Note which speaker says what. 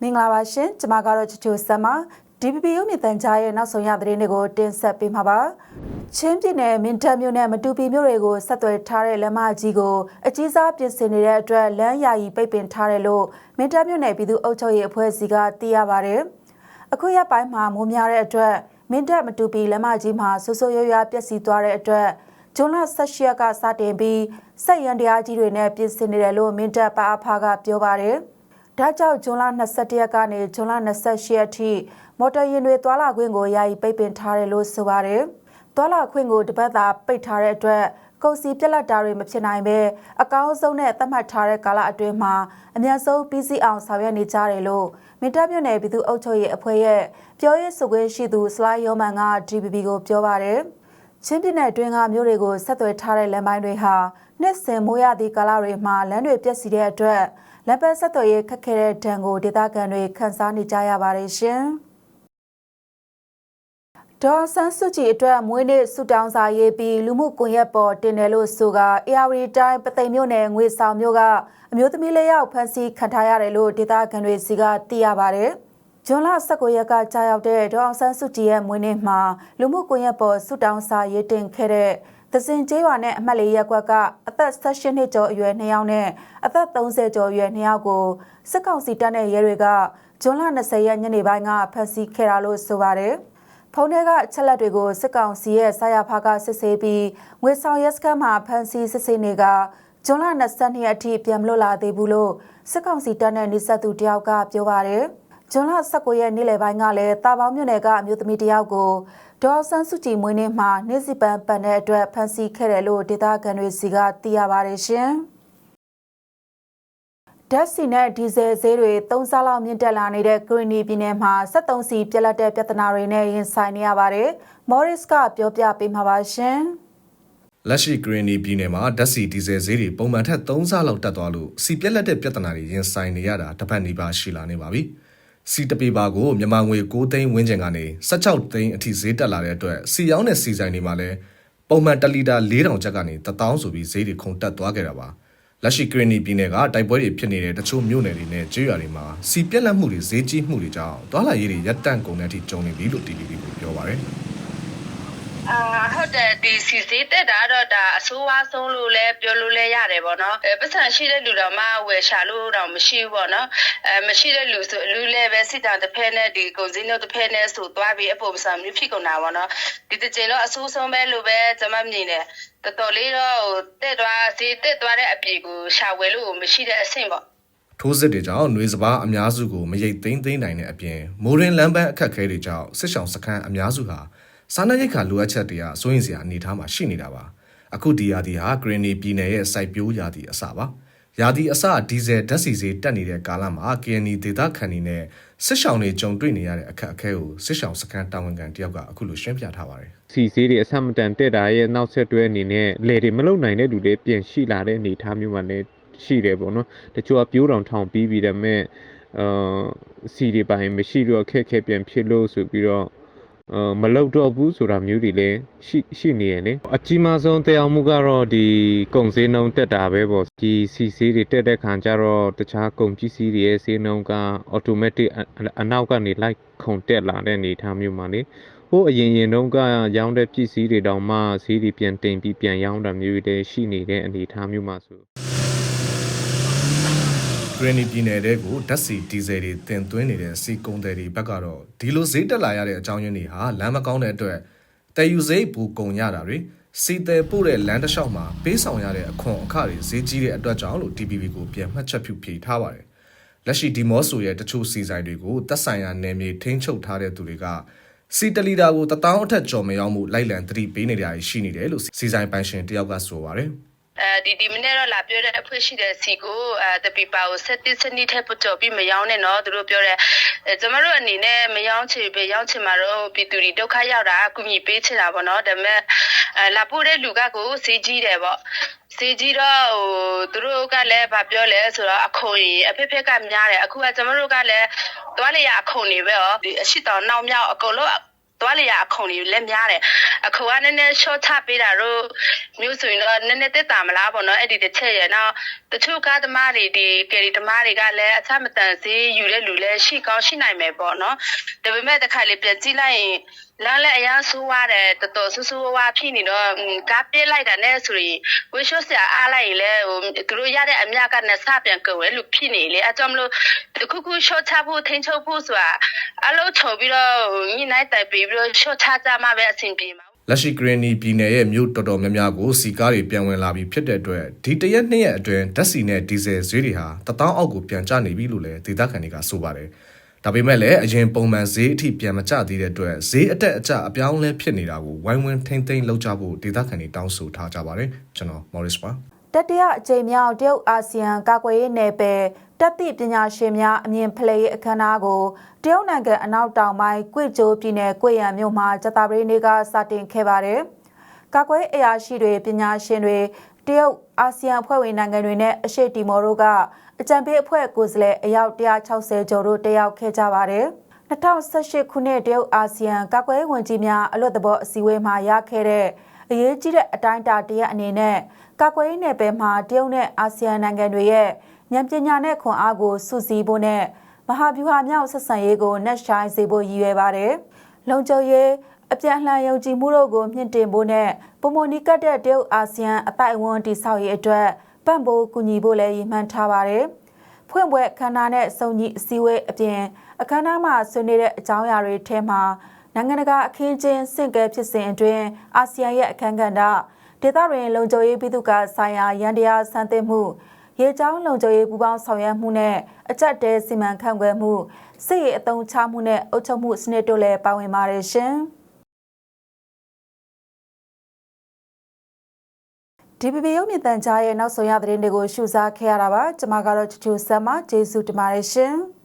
Speaker 1: မင်္ဂလာပါရှင်ကျမကတော့ချူချူဆမ်မ DPP ရုပ်မြင်သံကြားရဲ့နောက်ဆုံးရသတင်းတွေကိုတင်ဆက်ပေးမှာပါချင်းပြည်နယ်မင်းတပ်မြို့နယ်မတူပီမြို့တွေကိုဆက်သွယ်ထားတဲ့လမ်းမကြီးကိုအကြီးစားပြင်ဆင်နေတဲ့အတွက်လမ်းယာယီပိတ်ပင်ထားတယ်လို့မင်းတပ်မြို့နယ်ပြည်သူ့အုပ်ချုပ်ရေးအဖွဲ့အစည်းကသိရပါတယ်အခုရက်ပိုင်းမှာမိုးများတဲ့အတွက်မင်းတပ်မတူပီလမ်းမကြီးမှာဆူဆူရွရွပျက်စီးသွားတဲ့အတွက် ဂျွန်လ16ရက်ကစတင်ပြီးစက်ရန်တရားကြီးတွေနဲ့ပြင်ဆင်နေတယ်လို့မင်းတပ်ပါအဖကပြောပါတယ်ဒါကြောင့်ဇွန်လ21ရက်ကနေဇွန်လ28ရက်ထိမော်တော်ယာဉ်တွေသွာလာခွင့်ကိုယာယီပိတ်ပင်ထားတယ်လို့ဆိုပါတယ်။သွာလာခွင့်ကိုတစ်ပတ်သာပိတ်ထားတဲ့အတွက်ကုန်စည်ပြက်လက်တာတွေမဖြစ်နိုင်ပဲအကောင်းဆုံးနဲ့သတ်မှတ်ထားတဲ့ကာလအတွင်းမှာအများဆုံးပြီးစီးအောင်ဆောင်ရွက်နေကြတယ်လို့မင်းတပ်မြို့နယ်ပြည်သူ့အုပ်ချုပ်ရေးအဖွဲ့ရဲ့ပြောရေးဆိုခွင့်ရှိသူစလိုက်ယောမန်က DPP ကိုပြောပါတယ်။ ချင်းပြည်နယ်အတွင်းကမြို့တွေကိုဆက်သွယ်ထားတဲ့လမ်းပိုင်းတွေဟာနှစ်စဉ်မိုးရသည့်ကာလတွေမှာလမ်းတွေပြည့်စည်တဲ့အတွက်လက်ပတ်ဆက်သွယ်ရေးခက်ခဲတဲ့ဒဏ်ကိုဒေသခံတွေခံစားနေကြရပါတယ်ရှင်။ဒေါ်ဆန်းစုကြည်အတွက်မွေးနေ့ဆုတောင်းစာရေးပြီးလူမှုကွန်ရက်ပေါ်တင်တယ်လို့ဆိုက AR တိုင်းပသိမ်မြို့နယ်ငွေဆောင်မြို့ကအမျိုးသမီးလေးယောက်ဖမ်းဆီးခံထားရတယ်လို့ဒေသခံတွေစီကသိရပါတယ်။ ဇွန်လ19ရက်ကကြာရောက်တဲ့ဒေါအောင်ဆန်းစုကြည်ရဲ့မွေးနေ့မှာလူမှုကွန်ရက်ပေါ်ဆုတောင်းစာရေးတင်ခဲ့တဲ့သစင်ကျေးရွာနဲ့အမှတ်လေးရပ်ကွက်ကအသက်18နှစ်ကျော်အရွယ်2ယောက်နဲ့အသက်30ကျော်အရွယ်2ယောက်ကိုစစ်ကောင်စီတပ်နဲ့ရဲတွေကဇွန်လ20ရက်ညနေပိုင်းကဖမ်းဆီးခဲ့တာလို့ဆိုပါတယ်။ဖုန်းထဲကအချက်လက်တွေကိုစစ်ကောင်စီရဲ့ဆရာဖားကစစ်ဆေးပြီးငွေဆောင်ရက်စခန်းမှာဖမ်းဆီးစစ်ဆေးနေကဇွန်လ22ရက်အထိပြန်မလွတ်လာသေးဘူးလို့စစ်ကောင်စီတပ်နဲ့နှိစက်သူတယောက်ကပြောပါတယ်။ ဇွန်လ19ရက်နေ့လယ်ပိုင်းကလည်းတာပေါင်းမြို့နယ်ကအမျိုးသမီးတယောက်ကိုဒေါ်ဆန်းစုကြည်မွေးနေ့မှာနေ့စီပန်ပန်တဲ့အတွက်ဖမ်းဆီးခဲ့တယ်လို့ဒေသခံတွေစီကသိရပါတယ်ရှင်။ဓာတ်ဆီနဲ့ဒီဇယ်ဈေးတွေ၃ဆလောက်မြင့်တက်လာနေတဲ့ဂရီနီပြည်နယ်မှာ73စီပြက်လက်တဲ့ပြဿနာတွေနဲ့ရင်ဆိုင်နေရပါတယ်။မော်ရစ်ကပြောပြပေးမှာပါရှင်။
Speaker 2: လက်ရှိဂရင်းနီပြည်နယ်မှာဓာတ်ဆီဒီဇယ်ဈေးတွေပုံမှန်ထက်3ဆလောက်တက်သွားလို့စီပြက်လက်တဲ့ပြဿနာတွေရင်ဆိုင်နေရတာတစ်ပတ်နီးပါးရှိလာနေပါပြီ။ စီတပေပါကိုမြန်မာငွေ6သိန်းဝန်းကျင်ကနေ16သိန်းအထိဈေးတက်လာတဲ့အတွက်စီရောင်းတဲ့စီဆိုင်တွေမှာလည်းပုံမှန်1လီတာ4000ကျပ်ကနေ1000ဆိုပြီးဈေးတွေခုန်တက်သွားခဲ့တာပါ။လက်ရှိဂရင်းနီပြည်နယ်ကတိုက်ပွဲတွေဖြစ်နေတဲ့တချို့မြို့နယ်တွေနဲ့ကျေးရွာတွေမှာစီပြက်လက်မှုတွေဈေးကြီးမှုတွေကြောင့်တွာလာရေးတွေရပ်တန့်ကုန်တဲ့အထိကြုံနေပြီလို့ TVB ကိုပြောပါရယ်။
Speaker 3: အာဟုတ်တယ်ဒီစီစီတက်တာတော့ဒါအဆိုးဝါးဆုံးလို့လဲပြောလို့လဲရတယ်ပေါ့နော်အဲပတ်စံရှိတဲ့လူတော်မှဝယ်ရှာလို့တော့မရှိဘူးပေါ့နော်အဲမရှိတဲ့လူဆိုလူလဲပဲစစ်တာတစ်ဖက်နဲ့ဒီကုန်စည်နှုတ်တစ်ဖက်နဲ့ဆိုသွားပြီးအပေါ်ပစံမျိုးဖြစ်ကုန်တာပေါ့နော်ဒီတစ်ချိန်တော့အဆိုးဆုံးပဲလို့ပဲကျွန်မမြင်တယ်တော်တော်လေးတော့ဟိုတက်သွားစီတက်သွားတဲ့အပြေကိုရှာဝယ်လို့မရှိတဲ့အဆင့်ပေါ့
Speaker 2: ထိုးစစ်တွေကြောင့်ຫນွေစပားအများစုကိုမရိတ်သိမ်းသိမ်းနိုင်တဲ့အပြင်မိုးရင်လမ်းပန်းအခက်အခဲတွေကြောင့်စစ်ဆောင်စခန်းအများစုဟာ စားနပ်ရိက္ခာလိုအပ်ချက်တွေကစိုးရင်စရာအနေအထားမှာရှိနေတာပါအခုဒီယာဒီဟာဂရင်းနီပြည်နယ်ရဲ့စိုက်ပျိုးယာဒီအစပါယာဒီအစဒီဇယ်ဓာတ်ဆီဈေးတက်နေတဲ့ကာလမှာ KNY ဒေတာခန်နေနဲ့စစ်ဆောင်တွေကြုံတွေ့နေရတဲ့အခက်အခဲကိုစစ်ဆောင်စခန်းတာဝန်ခံတယောက်ကအခုလိုရှင်းပြထားပါတယ်
Speaker 4: စီစီတွေအဆမတန်တက်တာရဲ့နောက်ဆက်တွဲအနေနဲ့လေတွေမလုံနိုင်တဲ့လူတွေပြင်ရှိလာတဲ့အနေအထားမျိုးမှလည်းရှိတယ်ပေါ့နော်တချို့ကပြိုးတောင်ထောင်ပြီးပြီးတယ်မဲ့အာစီတွေပိုင်းမရှိတော့ခက်ခဲပြန်ဖြစ်လို့ဆိုပြီးတော့အာ မလုံတော့ဘူးဆိုတာမျိုးတွေလည်းရှိရှိနေရလေအကြီးမားဆုံးတရားမှုကတော့ဒီကုံစင်းနှုံတက်တာပဲပေါ့ဒီစီစီတွေတက်တဲ့ခါကျတော့တခြားကုန်ပစ္စည်းတွေရဲ့စင်းနှုံက automatic အနောက်ကနေလိုက်ခုန်တက်လာတဲ့အနေအထားမျိုးမှာလေဟိုအရင်ရင်တုန်းကရောင်းတဲ့ပစ္စည်းတွေတောင်မှဈေးတွေပြန်တင်ပြီးပြန်ရောင်းတာမျိုးတွေရှိနေတဲ့အနေအထားမျိုးမှာဆို
Speaker 2: ဂ ရင်းနီပြည်နယ်တဲ့ကိုဓာတ်ဆီဒီဇယ်တွေတင်သွင်းနေတဲ့စီကုန်တယ်တွေဘက်ကတော့ဒီလိုဈေးတက်လာရတဲ့အကြောင်းရင်းတွေဟာလမ်းမကောင်းတဲ့အတွက်တည်ယူဈေးပူကုန်ရတာတွေစီတယ်ပို့တဲ့လမ်းတစ်လျှောက်မှာပေးဆောင်ရတဲ့အခွန်အခတွေဈေးကြီးတဲ့အတွက်ကြောင့်လို့ DPP ကိုပြန်မှတ်ချက်ပြုဖြေထားပါတယ်လက်ရှိဒီမော့ဆိုရဲ့တချို့စီဆိုင်တွေကိုသက်ဆိုင်ရာနယ်မြေထိန်းချုပ်ထားတဲ့သူတွေကစီတလီတာကိုတထောင်အထက်ကျော်မရောက်မှုလိုက်လံသတိပေးနေကြရရှိနေတယ်လို့စီဆိုင်ပိုင်ရှင်တယောက်ကဆိုပါတယ်
Speaker 3: အဲဒီဒီမနေ့တော့လာပြောတဲ့အဖွင့်ရှိတဲ့စီကိုအဲတပီပါကိုစက်တစ်စနစ်ထက်ပကြော်ပြီးမယောင်းနဲ့နော်သူတို့ပြောတယ်အဲကျမတို့အနေနဲ့မယောင်းချေပဲယောင်းချင်မှာတော့ပြည်သူတွေဒုက္ခရောက်တာအကူအညီပေးချင်တာပေါ့နော်ဒါပေမဲ့အဲလာပို့တဲ့လူကကိုစီးကြီးတယ်ပေါ့စီကြီးတော့ဟိုသူတို့ကလည်းဗာပြောလဲဆိုတော့အခုံကြီးအဖေဖက်ကများတယ်အခုကကျမတို့ကလည်းသွားလေရအခုံနေပဲဟောဒီအရှိတောင်နောက်မြောက်အကုန်လုံးသွားလေရအခုံတွေလည်းများတယ် အခုကနည်းနည်း short ချပေးတာတော့မျိုးဆိုရင်တော့နည်းနည်းတက်တာမလားပေါ့နော်အဲ့ဒီတစ်ချက်ရယ်နောက်တချို့ကားသမားတွေဒီကယ်ရီသမားတွေကလည်းအချမတန်စေးယူတဲ့လူလည်းရှိကောင်းရှိနိုင်မယ်ပေါ့နော်ဒါပေမဲ့တစ်ခါလေပြန်ကြည့်လိုက်ရင်လမ်းလည်းအရန်ဆိုးရတယ်တော်တော်ဆူဆူဝါးဝါးဖြစ်နေတော့อืมကားပြစ်လိုက်တာနဲ့ဆိုရင်ဝေရှော့ဆရာအားလိုက်ရင်လည်းဟိုသူတို့ရတဲ့အမြကနဲ့စပြန်ကုန်ရလို့ဖြစ်နေလေအဲကြောင့်မလို့တခုခု short ချဖို့ထိန်းချုပ်ဖို့ဆိုတာအလုံးချုပ်ပြီးတော့ဟိုညှိနှိုင်းတိုင်ပြီးပြီးတော့ short ချကြမှာပဲအဆင်ပြေမှာ
Speaker 2: လက်ရှိဂရနီပြည်နယ်ရဲ့မြို့တော်တော်များများကိုစီကားတွေပြန်ဝင်လာပြီးဖြစ်တဲ့အတွက်ဒီတရက်နှစ်ရက်အတွင်းဓာတ်ဆီနဲ့ဒီဇယ်ဈေးတွေဟာတထောင်အောက်ကိုပြန်ကျနေပြီလို့လည်းဒေသခံတွေကဆိုပါတယ်။ဒါပေမဲ့လည်းအရင်ပုံမှန်ဈေးအထိပြန်မကျသေးတဲ့အတွက်ဈေးအတက်အကျအပြောင်းအလဲဖြစ်နေတာကိုဝိုင်းဝန်းထိမ့်သိမ်းလုပ်ကြဖို့ဒေသခံတွေတောင်းဆိုထားကြပါတယ်။ကျွန်တော် Morris ပါ။
Speaker 1: တတိယအကြိမ်မြောက်တရုတ်အာဆီယံကာကွယ်ရေးနယ်ပယ်တက်သည့်ပညာရှင်များအမြင်ဖလှယ်ရေးအခမ်းအနားကိုတရုတ်နိုင်ငံအနောက်တောင်ပိုင်းကွေကျိုးပြည်နယ်ကွေရန်မြို့မှာဂျတာပရီနေ့ကစတင်ခဲ့ပါတယ်။ကာကွယ်ရေးအရာရှိတွေပညာရှင်တွေတရုတ်အာဆီယံအဖွဲ့ဝင်နိုင်ငံတွေနဲ့အရှေ့တီမော်တို့ကအကြံပေးအဖွဲ့ကိုယ်စားလှယ်အယောက်160ကျော်တို့တက်ရောက်ခဲ့ကြပါတယ်။2018ခုနှစ်တရုတ်အာဆီယံကာကွယ်ရေးဝန်ကြီးများအလွတ်တဘောအစည်းအဝေးမှာရခဲ့တဲ့ အရေးကြီးတဲ့အတိုင်းအတာတရက်အနေနဲ့ကာကွယ်ရေးနယ်ပယ်မှာတရုတ်နဲ့အာဆီယံနိုင်ငံတွေရဲ့ဉာဏ်ပညာနဲ့ခွန်အားကိုစုစည်းဖို့နဲ့မဟာဗျူဟာမြောက်ဆက်ဆံရေးကိုနှက်ရှိုင်းစေဖို့ရည်ရွယ်ပါတယ်။လုံခြုံရေးအပြန်အလှန်ယုံကြည်မှုတို့ကိုမြင့်တင်ဖို့နဲ့ပုံမနီကတ်တဲ့တရုတ်အာဆီယံအတိုက်အဝန်တိဆောက်ရေးအတွက်ပံ့ပိုးကူညီဖို့လည်းရည်မှန်းထားပါတယ်။ဖွင့်ပွဲအခမ်းအနားနဲ့စုံညီအစည်းအဝေးအပြင်အခမ်းအနားမှာဆွေးနွေးတဲ့အကြောင်းအရာတွေထဲမှာ နိုင်ငံတကာအခင်းချင်းစင့်ကဲဖြစ်စဉ်အတွင်းအာဆီယံရဲ့အခမ်းကဏ္ဍဒေသတွင်လုံခြုံရေးပြည်သူ့ကဆိုင်ရာရန်တရားစံသစ်မှုရေချောင်းလုံခြုံရေးပူးပေါင်းဆောင်ရွက်မှုနဲ့အကြက်တဲစီမံခန့်ခွဲမှုစစ်ရေးအသုံးချမှုနဲ့အုပ်ချုပ်မှုစနစ်တို့လည်းပါဝင်ပါတယ်ရှင်။ DPP ရုပ်မြင်သံကြားရဲ့နောက်ဆုံးရသတင်းတွေကိုရှုစားခဲ့ရတာပါကျွန်မကတော့ချူချူဆမ်မကျေးဇူးတင်ပါတယ်ရှင်။